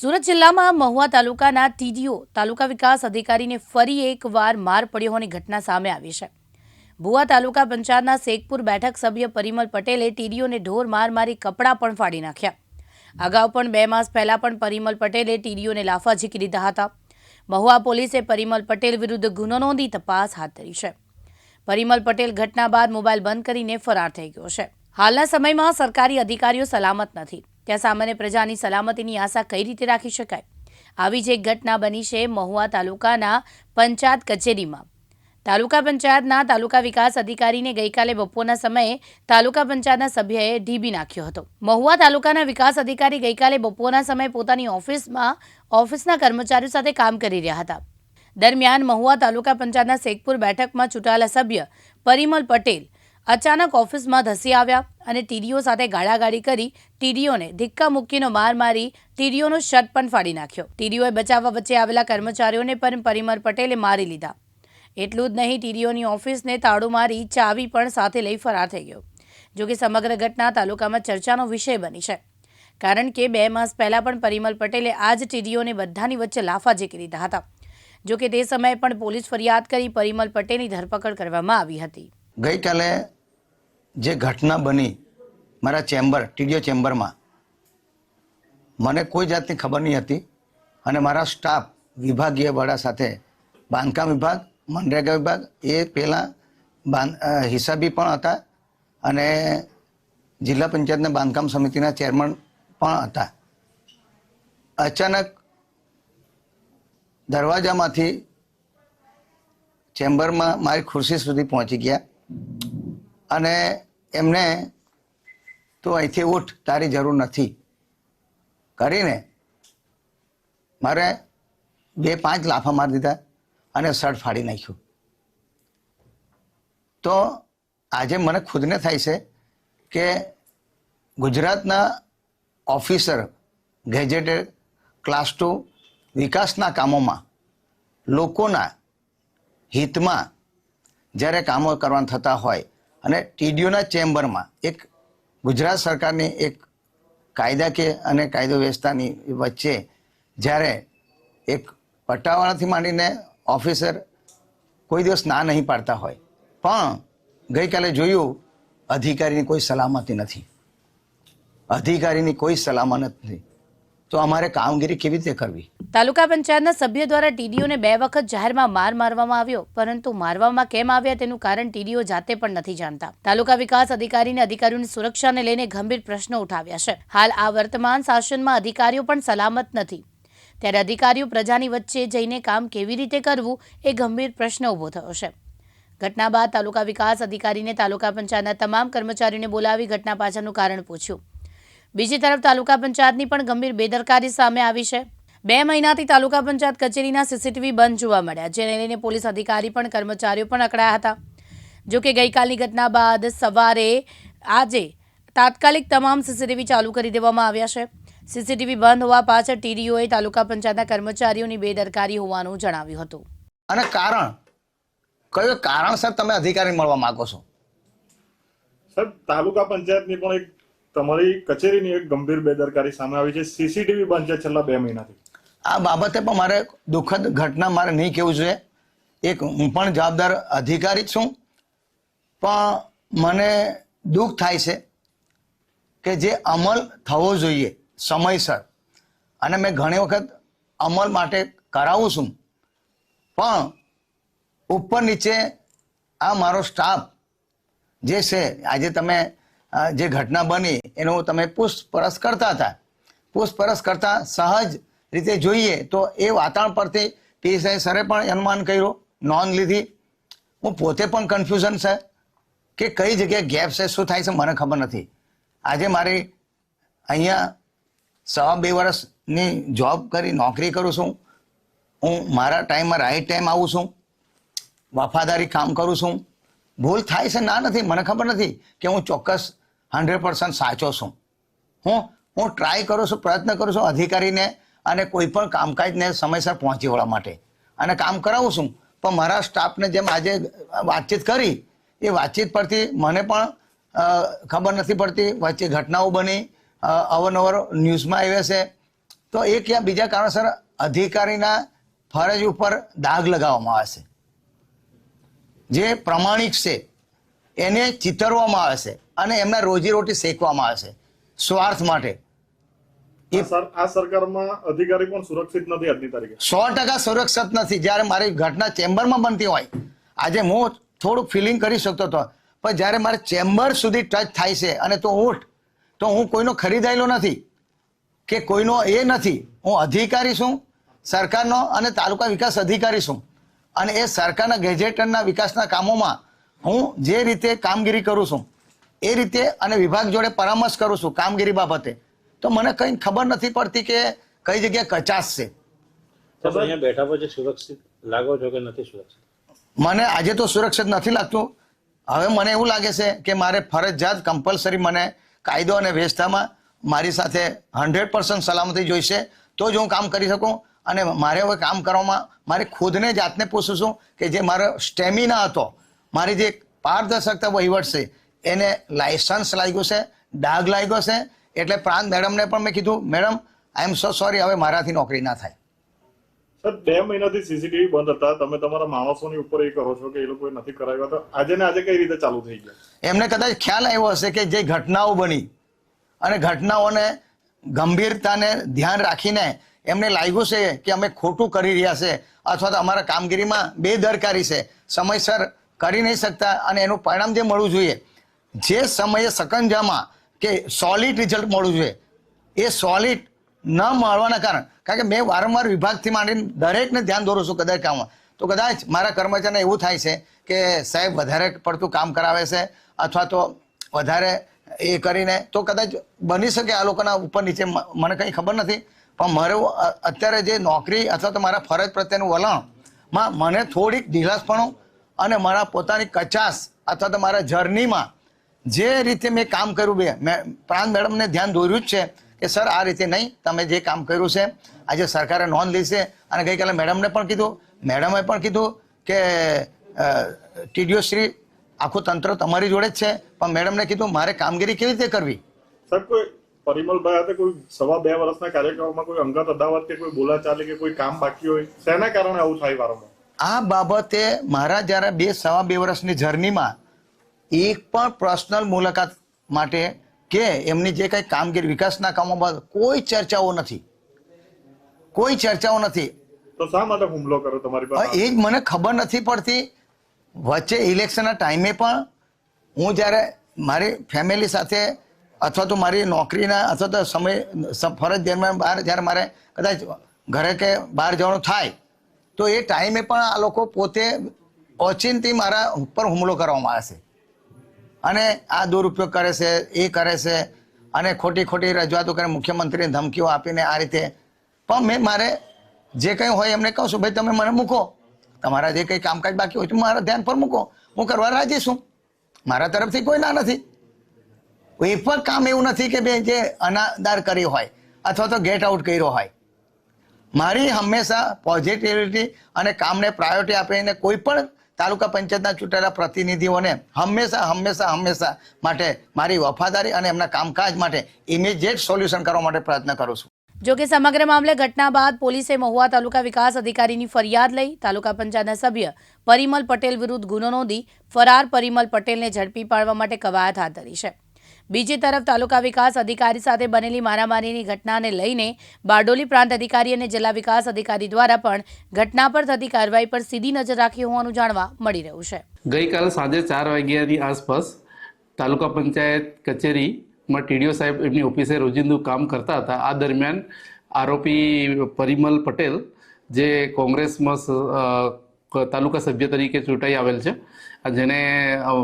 સુરત જિલ્લામાં મહુવા તાલુકાના ટીડીઓ તાલુકા વિકાસ અધિકારીને ફરી એકવાર માર પડ્યો હોવાની ઘટના સામે આવી છે. ભુવા તાલુકા પંચાયતના શેખપુર બેઠક સભ્ય પરિમલ પટેલે ટીડીઓને ઢોર માર મારી કપડાં પણ ફાડી નાખ્યા. અગાઉ પણ બે માસ પહેલાં પણ પરિમલ પટેલે ટીડીઓને લાફા ઝીકી દીધા હતા. મહુવા પોલીસે પરિમલ પટેલ વિરુદ્ધ ગુનો નોંધી તપાસ હાથ ધરી છે. પરિમલ પટેલ ઘટના બાદ મોબાઈલ બંધ કરીને ફરાર થઈ ગયો છે. હાલના સમયમાં સરકારી અધિકારીઓ સલામત નથી. ત્યાં સામાન્ય પ્રજાની સલામતીની આશા કઈ રીતે રાખી શકાય? આવી જ એક ઘટના બની છે મહુવા તાલુકાના પંચાયત કચેરીમાં. તાલુકા પંચાયતના તાલુકા વિકાસ અધિકારીને ગઈકાલે બપોરના સમયે તાલુકા પંચાયતના સભ્યએ ઢીબી નાખ્યો હતો. મહુવા તાલુકાના વિકાસ અધિકારી ગઈકાલે બપોરના સમયે પોતાની ઓફિસમાં ઓફિસના કર્મચારીઓ સાથે કામ કરી રહ્યા હતા. દરમિયાન મહુવા તાલુકા પંચાયતના શેખપુર બેઠકમાં ચૂંટાયેલા સભ્ય પરિમલ પટેલ અચાનક ઓફિસમાં ધસી આવ્યા અને ટીડીઓ સાથે ગાળાગાળી કરી ટીડીઓને ધિક્કા મૂકીનો માર મારી ટીડીઓનો શર્ટ પણ ફાડી નાખ્યો. ટીડીઓએ બચાવવા વચ્ચે આવેલા કર્મચારીઓને પણ પરિમલ પટેલે મારી લીધા. એટલું જ નહીં, ટીડીઓની ઓફિસને તાળું મારી ચાવી પણ સાથે લઈ ફરાર થઈ ગયો. જોકે સમગ્ર ઘટના તાલુકામાં ચર્ચાનો વિષય બની છે. કારણ કે બે માસ પહેલાં પણ પરિમલ પટેલે આ જ ટીડીઓને બધાની વચ્ચે લાફા ઝીકી દીધા હતા. જોકે તે સમયે પણ પોલીસ ફરિયાદ કરી પરિમલ પટેલની ધરપકડ કરવામાં આવી હતી. ગઈકાલે જે ઘટના બની મારા ચેમ્બર, ટીડીઓ ચેમ્બરમાં, મને કોઈ જાતની ખબર નહીં હતી અને મારા સ્ટાફ વિભાગીય વડા સાથે, બાંધકામ વિભાગ, મનરેગા વિભાગ, એ પહેલાં બાંધ હિસાબી પણ હતા અને જિલ્લા પંચાયતના બાંધકામ સમિતિના ચેરમેન પણ હતા. અચાનક દરવાજામાંથી ચેમ્બરમાં મારી ખુરશી સુધી પહોંચી ગયા. અને એમને તું અહીંથી ઉઠ, તારી જરૂર નથી. કરીને મારે બે પાંચ લાફા મારી દીધા અને શર્ટ ફાડી નાખ્યું. તો આજે મને ખુદને થાય છે કે ગુજરાતના ઓફિસર, ગેજેટેડ, ક્લાસ ટુ વિકાસના કામોમાં, લોકોના હિતમાં જ્યારે કામો કરવાના થતા હોય અને ટીડીઓના ચેમ્બરમાં એક ગુજરાત સરકારની એક કાયદાકીય અને કાયદો વ્યવસ્થાની વચ્ચે જ્યારે એક પટ્ટાવાળાથી માંડીને ઓફિસર કોઈ દિવસ ના નહીં પાડતા હોય. પણ ગઈકાલે જોયું, અધિકારીની કોઈ સલામતી નથી. અધિકારીની કોઈ સલામત નથી. તો અમારે કામગીરી કેવી રીતે કરવી? તાલુકા પંચાયતના સભ્ય દ્વારા ટીડીઓને બે વખત જાહેરમાં માર મારવામાં આવ્યો, પરંતુ મારવામાં કેમ આવ્યા તેનું કારણ ટીડીઓ જાતે પણ નથી જાણતા. તાલુકા વિકાસ અધિકારીને અધિકારીઓની સુરક્ષાને લઈને ગંભીર પ્રશ્નો ઉઠાવ્યા છે. હાલ આ વર્તમાન શાસનમાં અધિકારીઓ પણ સલામત નથી. ત્યારે અધિકારીઓ પ્રજાની વચ્ચે જઈને કામ કેવી રીતે કરવું એ ગંભીર પ્રશ્ન ઊભો થયો છે. ઘટના બાદ તાલુકા વિકાસ અધિકારીને તાલુકા પંચાયતના તમામ કર્મચારીઓને બોલાવી ઘટના પાછળનું કારણ પૂછ્યું. બીજી તરફ તાલુકા પંચાયતની પણ ગંભીર બેદરકારી સામે આવી છે. બે મહિનાથી તાલુકા પંચાયત કચેરીના સીસીટીવી બંધ જોવા મળ્યા જેને લઈને પોલીસ અધિકારી પણ કર્મચારીઓ પણ અકળાયા હતા. જો કે ગઈકાલની ઘટના બાદ સવારે આજે તાત્કાલિક તમામ સીસીટીવી ચાલુ કરી દેવામાં આવ્યા છે. સીસીટીવી બંધ હોવા પાછળ ટીડીઓએ તાલુકા પંચાયતના કર્મચારીઓની બેદરકારી હોવાનું જણાવ્યું હતું. અને કારણ? કયો કારણસર તમે અધિકારી મળવા માંગો છો? સાહેબ તાલુકા પંચાયતની પણ એક તમારી કચેરીની એક ગંભીર બેદરકારી સામે આવી છે. સીસીટીવી બંધ છે છેલ્લા બે મહિનાથી. આ બાબતે પણ મારે દુઃખદ ઘટના મારે નહીં કહેવું જોઈએ. એક હું પણ જવાબદાર અધિકારી છું. પણ મને દુઃખ થાય છે કે જે અમલ થવો જોઈએ સમયસર. અને મેં ઘણી વખત અમલ માટે કરાવું છું. પણ ઉપર નીચે આ મારો સ્ટાફ જે છે, આજે તમે જે ઘટના બની, એનું તમે પૂછપરછ કરતા હતા. પૂછપરછ કરતા સહજ રીતે જોઈએ તો એ વાતાવરણ પરથી પીએસઆઈ સરે પણ અનુમાન કર્યું, નોંધ લીધી. હું પોતે પણ કન્ફ્યુઝન છે કે કઈ જગ્યાએ ગેપ છે, શું થાય છે, મને ખબર નથી. આજે મારી અહીંયા સવા બે વર્ષની જોબ કરી, નોકરી કરું છું. હું મારા ટાઈમમાં રાઈટ ટાઈમ આવું છું. વફાદારી કામ કરું છું. ભૂલ થાય છે, ના નથી, મને ખબર નથી કે હું ચોક્કસ હંડ્રેડ પર્સન્ટ સાચો છું. હું હું ટ્રાય કરું છું, પ્રયત્ન કરું છું અધિકારીને અને કોઈ પણ કામકાજને સમયસર પહોંચી વળવા માટે. અને કામ કરાવું છું. પણ મારા સ્ટાફને જેમ આજે વાતચીત કરી, એ વાતચીત પરથી મને પણ ખબર નથી પડતી, વચ્ચે ઘટનાઓ બની અવનવર ન્યૂઝમાં આવે છે. તો એક યા બીજા કારણસર અધિકારીના ફરજ ઉપર દાગ લગાવવામાં આવે છે. જે પ્રમાણિક છે એને ચિતરવામાં આવે છે અને એમના રોજીરોટી શેકવામાં આવે છે. સ્વાર્થ માટે. આ સરકારમાં અધિકારી પણ સુરક્ષિત નથી આજની તારીખે. સો ટકા સુરક્ષિત નથી. જ્યારે મારી ઘટના ચેમ્બરમાં બનતી હોય. આજે હું થોડુંક ફિલિંગ કરી શકતો હતો. પણ જ્યારે મારે ચેમ્બર સુધી ટચ થાય છે અને તો ઊઠ તો હું કોઈનો ખરીદાયેલો નથી કે કોઈનો એ નથી. હું અધિકારી છું સરકારનો અને તાલુકા વિકાસ અધિકારી છું. અને એ સરકારના ગેજેટરના વિકાસના કામોમાં હું જે રીતે કામગીરી કરું છું એ રીતે અને વિભાગ જોડે પરામર્શ કરું છું કામગીરી બાબતે તો મને કંઈ ખબર નથી પડતી કે કઈ જગ્યાએ કચાશ છે. બેઠા પછી સુરક્ષિત લાગો છો કે નથી સુરક્ષિત? મને આજે તો સુરક્ષિત નથી લાગતું. હવે મને એવું લાગે છે કે મારે ફરજિયાત કમ્પલસરી મને કાયદો અને વ્યવસ્થામાં મારી સાથે હંડ્રેડ પર્સન્ટ સલામતી જોઈશે તો જ હું કામ કરી શકું. અને મારે હવે કામ કરવામાં મારે ખુદને જાતને પૂછું છું કે જે મારો સ્ટેમિના હતો મારી જે પારદર્શકતા વહીવટ છે એને લાયસન્સ લાગ્યું છે ડાઘ લાગ્યો છે એટલે પ્રાંત મેડમને પણ મેં કીધું મેડમ આઈ એમ સો સોરી હવે મારાથી નોકરી ના થાય. સર બે મહિનાથી સીસીટીવી બંધ હતા. તમે તમારા માણસોની ઉપર એ કરો છો કે એ લોકોએ નથી કરાવ્યા તો આજે ને આજે કઈ રીતે ચાલુ થઈ ગયા? એમને કદાચ ખ્યાલ આવ્યો હશે કે જે ઘટનાઓ બની અને ઘટનાઓને ગંભીરતાને ધ્યાન રાખીને એમને લાગ્યું છે કે અમે ખોટું કરી રહ્યા છે અથવા તો અમારા કામગીરીમાં બેદરકારી છે. સમયસર કરી નહીં શકતા અને એનું પરિણામ જે મળવું જોઈએ, જે સમયે સકંજામાં કે સોલિડ રિઝલ્ટ મળવું જોઈએ, એ સોલિડ ન મળવાના કારણ કારણ કે મેં વારંવાર વિભાગથી માંડીને દરેકને ધ્યાન દોરું છું કદાચ કામમાં. તો કદાચ મારા કર્મચારીને એવું થાય છે કે સાહેબ વધારે પડતું કામ કરાવે છે, અથવા તો વધારે એ કરીને, તો કદાચ બની શકે આ લોકોના ઉપર નીચે મને કંઈ ખબર નથી, પણ મારું અત્યારે જે નોકરી અથવા તો મારા ફરજ પ્રત્યેનું વલણમાં મને થોડીક ઢીલાસપણું અને મારા પોતાની કચાસ અથવા તો મારા જર્નીમાં જે રીતે મેં કામ કર્યું બે, મેં પ્રાંત મેડમને ધ્યાન દોર્યું જ છે કે, સર, આ રીતે નહીં, તમે જે કામ કર્યું છે, આજે સરકારે નોંધ લીધી અને ગઈકાલે મેડમને પણ કીધું, મેડમે પણ કીધું કે ટીડીઓ શ્રી, આખું તંત્ર તમારી જોડે જ છે, પણ મેડમને કીધું, મારે કામગીરી કેવી રીતે કરવી? સર, કોઈ પરિમલભાઈ હતા કોઈ સવા બે વર્ષના કાર્યક્રમમાં કોઈ અંગત અદાવત કે કોઈ બોલાચાલી કે કોઈ કામ બાકી હોય, શેના કારણે આવું થાય વારંવાર? આ બાબતે મારા જ્યારે બે સવા બે વર્ષની જર્નીમાં એક પણ પર્સનલ મુલાકાત માટે કે એમની જે કંઈ કામગીરી વિકાસના કામો બાદ કોઈ ચર્ચાઓ નથી. કોઈ ચર્ચાઓ નથી. તો શા માટે હુમલો કર્યો તમારી પાસે? એ જ મને ખબર નથી પડતી. વચ્ચે ઇલેક્શનના ટાઈમે પણ હું જ્યારે મારી ફેમિલી સાથે અથવા તો મારી નોકરીના અથવા તો સમય ફરજ દરમિયાન બહાર જ્યારે મારે કદાચ ઘરે કે બહાર જવાનું થાય તો એ ટાઈમે પણ આ લોકો પોતે ઓચિંતી મારા ઉપર હુમલો કરવામાં આવે છે. અને આ દુરુપયોગ કરે છે, એ કરે છે, અને ખોટી ખોટી રજૂઆતો કરે, મુખ્યમંત્રીને ધમકીઓ આપીને આ રીતે. પણ મેં મારે જે કંઈ હોય એમને કહું છું, ભાઈ, તમે મને મૂકો. તમારા જે કંઈ કામકાજ બાકી હોય તો મારા ધ્યાન પર મૂકો. હું કરવા રાજી છું. મારા તરફથી કોઈ ના નથી. એ પણ કામ એવું નથી કે બે જે અનાદાર કરી હોય, અથવા તો ગેટ આઉટ કર્યો હોય. મારી હંમેશા પોઝિટિવિટી અને કામને પ્રાયોરિટી આપીને કોઈ પણ તાલુકા પંચાયતના ચૂંટાયેલા પ્રતિનિધિઓને હંમેશા હંમેશા હંમેશા માટે મારી વફાદારી અને એમના કામકાજ માટે ઇમિડિયેટ સોલ્યુશન કરવા માટે પ્રયત્ન કરું છું. જોકે સમગ્ર મામલે ઘટના બાદ પોલીસે મહુવા તાલુકા વિકાસ અધિકારીની ફરિયાદ લઈ તાલુકા પંચાયતના સભ્ય પરિમલ પટેલ વિરુદ્ધ ગુનો નોંધી ફરાર પરિમલ પટેલને ઝડપી પાડવા માટે કવાયત હાથ ધરી છે. બીજી તરફ તાલુકા વિકાસ અધિકારી સાથે બનેલી મારામારીની ઘટનાને લઈને બારડોલી પ્રાંત અધિકારી અને જિલ્લા વિકાસ અધિકારી દ્વારા પણ ઘટના પર થતી કાર્યવાહી પર સીધી નજર રાખી હોવાનું જાણવા મળી રહ્યું છે. ગઈકાલ સાંજે ચાર વાગ્યાની આસપાસ તાલુકા પંચાયત કચેરીમાં ટીડીઓ સાહેબ એમની ઓફિસે રોજિંદુ કામ કરતા હતા. આ દરમિયાન આરોપી પરિમલ પટેલ, જે કોંગ્રેસમાં તાલુકા સભ્ય તરીકે ચૂંટાઈ આવેલ છે જેને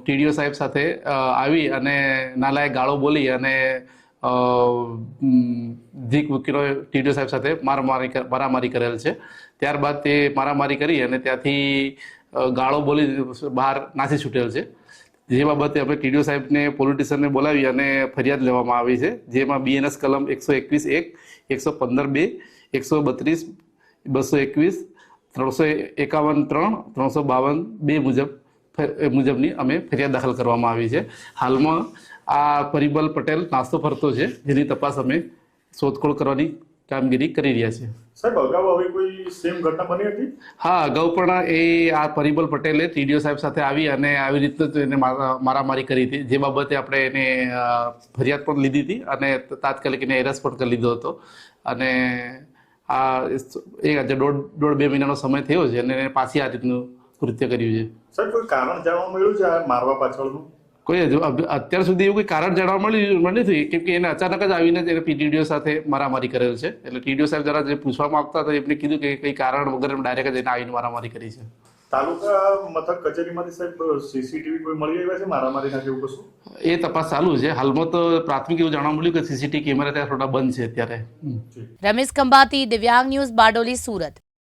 ટીડીઓ સાહેબ સાથે આવી અને નાલાયક ગાળો બોલી અને ધીક વકીલો ટીડીઓ સાહેબ સાથે મારામારી મારામારી કરેલ છે. ત્યારબાદ તે મારામારી કરી અને ત્યાંથી ગાળો બોલી બહાર નાસી છૂટેલ છે. જે બાબતે અમે ટીડીઓ સાહેબને, પોલિટિશિયનને બોલાવી અને ફરિયાદ લેવામાં આવી છે. જેમાં બીએનએસ કલમ એકસો એકવીસ એક, એકસો પંદર બે, એકસો બત્રીસ, બસો એકવીસ, ત્રણસો એકાવન ત્રણ, ત્રણસો બાવન બે મુજબ મુજબની અમે ફરિયાદ દાખલ કરવામાં આવી છે. હાલમાં આ પરિબલ પટેલ નાસ્તો ફરતો છે જેની તપાસ અમે શોધખોળ કરવાની કામગીરી કરી રહ્યા છે સાહેબ અગાઉ આવી કોઈ સેમ ઘટના બની હતી? હા અગાઉ પણ એ આ પરિબલ પટેલે ટીડીઓ સાહેબ સાથે આવી અને આવી રીતે જ એને મારા- મારામારી કરી હતી. જે બાબતે આપણે એને ફરિયાદ પણ લીધી હતી અને તાત્કાલિક એને એરેસ્ટ પણ કરી લીધો હતો. અને આ એ આજે દોઢ દોઢ બે મહિનાનો સમય થયો છે અને એને પાછી આ રીતનું કૃત્ય કર્યું છે. સાહેબ કોઈ કારણ જાણવા મળ્યું છે આ મારવા પાછળનું? કોઈ અત્યાર સુધી એવું કોઈ કારણ જાણવા મળ્યું મળ્યું નથી કેમ કે એને અચાનક જ આવીને જ એને ટીડીઓ સાથે મારામારી કરેલ છે. એટલે ટીડીઓ સાહેબ જરા જે પૂછવામાં આવતા હતા એમને કીધું કે કંઈ કારણ વગર ડાયરેક્ટ એને આવીને મારામારી કરી છે. તાલુકા મથક કચેરીમાંથી સાહેબ સીસીટીવી કોઈ મળી આવ્યા છે મારામારીના કે એવું કશું? એ તપાસ ચાલુ છે. હાલમાં તો પ્રાથમિક એવું જાણવા મળ્યું કે સીસીટીવી કેમેરા ત્યાં થોડા બંધ છે અત્યારે. રમેશ ખંભાતી દિવ્યાંગ ન્યૂઝ બારડોલી સુરત.